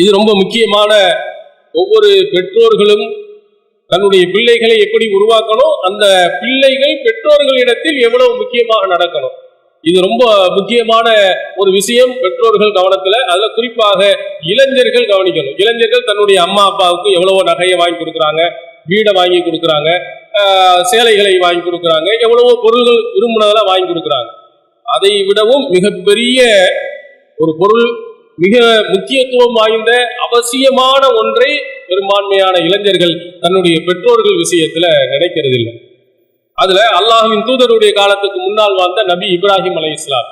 இது ரொம்ப முக்கியமான ஒவ்வொரு பெற்றோர்களும் தன்னுடைய பிள்ளைகளை எப்படி உருவாக்கணும் அந்த பிள்ளைகள் பெற்றோர்களிடத்தில் எவ்வளவு முக்கியமாக நடக்கணும். இது ரொம்ப முக்கியமான ஒரு விஷயம் பெற்றோர்கள் கவனத்துல. அதுல குறிப்பாக இளைஞர்கள் கவனிக்கணும். இளைஞர்கள் தன்னுடைய அம்மா அப்பாவுக்கு எவ்வளவோ நகையை வாங்கி கொடுக்குறாங்க வீடை வாங்கி கொடுக்குறாங்க சேலைகளை வாங்கி கொடுக்குறாங்க எவ்வளவோ பொருள்கள் விரும்பினதெல்லாம் வாங்கி கொடுக்குறாங்க. அதை விடவும் மிகப்பெரிய ஒரு பொருள் மிக முக்கியத்துவம் வாய்ந்த அவசியமான ஒன்றை பெரும்பான்மையான இளைஞர்கள் தன்னுடைய பெற்றோர்கள் விஷயத்துல நினைக்கிறது இல்லை அதுல அல்லாஹ்வின் தூதருடைய காலத்துக்கு முன்னால் வாழ்ந்த நபி இப்ராஹிம் அலை இஸ்லாம்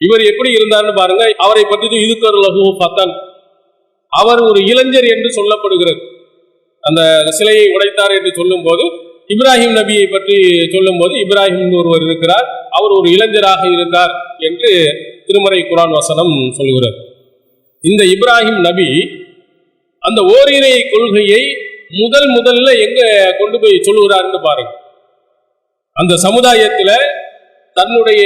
இவர் எப்படி இருந்தார்னு பாருங்க அவரை பற்றி இதுக்கர் லகு பத்தன் அவர் ஒரு இளைஞர் என்று சொல்லப்படுகிறது. அந்த சிலையை உடைத்தார் என்று சொல்லும்போது இப்ராஹிம் நபியை பற்றி சொல்லும்போது இப்ராஹிம் ஒருவர் இருக்கிறார். அவர் ஒரு இளைஞராக இருந்தார் என்று திருமறை குரான் வசனம் சொல்கிறார் இந்த இப்ராஹிம் நபி அந்த ஓரிரை கொள்கையை முதல் முதல்ல எங்க கொண்டு போய் சொல்லுகிறார்னு பாருங்க. அந்த சமுதாயத்துல தன்னுடைய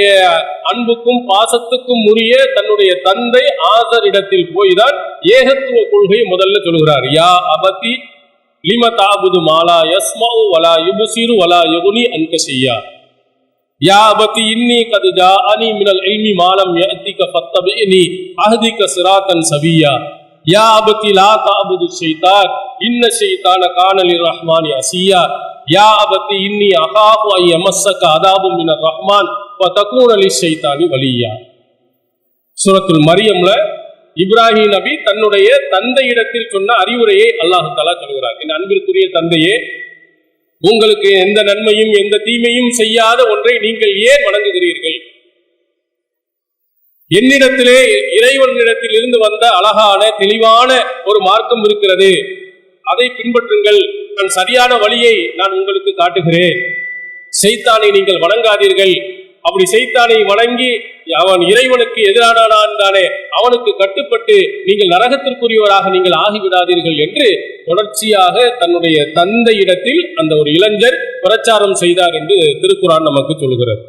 அன்புக்கும் பாசத்துக்கும் உரிய தன்னுடைய தந்தை ஆதரிடத்தில் போய் தான் ஏகத்துவ கொள்கையை முதல்ல சொல்கிறார் யா அபதி லிம தாபுது மாலா யஸ்மவு வலா யுபுசிரு வலா யுகுனி அன்க யாபத்தி இன்னி கது ஜா அனி மினல் இல்மி மாலம் யஅத்திக ஃபத்தபிஇனி அஹதிக சிராத்தன் சவியா. யாபத்தி லா தாபுது ஷைத்தான். இன்ன ஷைத்தான கானலி ரஹ்மானி அசியா. யாபத்தி இன்னி அகாபு ஐ எமஸ்ஸக அதாபு மினர் ரஹ்மான். தக்கூன் அலி ஷைத்தானி வலியா. சுரத்துல் மரியம்ல இப்ராஹிம் நபி தன்னுடைய தந்தையிடத்தில் சொன்ன அறிவுரையை அல்லாஹு தலா சொல்கிறார். என் அன்பிற்குரிய தந்தையே உங்களுக்கு எந்த நன்மையும் எந்த தீமையும் செய்யாத ஒன்றை நீங்கள் ஏன் வணங்குகிறீர்கள்? என்னிடத்திலே இறைவனிடத்தில் இருந்து வந்த அழகான தெளிவான ஒரு மார்க்கம் இருக்கிறது. அதை பின்பற்றுங்கள். நான் சரியான வழியை நான் உங்களுக்கு காட்டுகிறேன். செய்தானை நீங்கள் வணங்காதீர்கள். அப்படி செய்தானை வணங்கி அவன் இறைவனுக்கு எதிரானான் தானே அவனுக்கு கட்டுப்பட்டு நீங்கள் நரகத்திற்குரியவராக நீங்கள் ஆகிவிடாதீர்கள் என்று தொடர்ச்சியாக தன்னுடைய தந்தையிடத்தில் அந்த ஒரு இளைஞர் பிரச்சாரம் செய்தார் என்று திருக்குறான் நமக்கு சொல்கிறது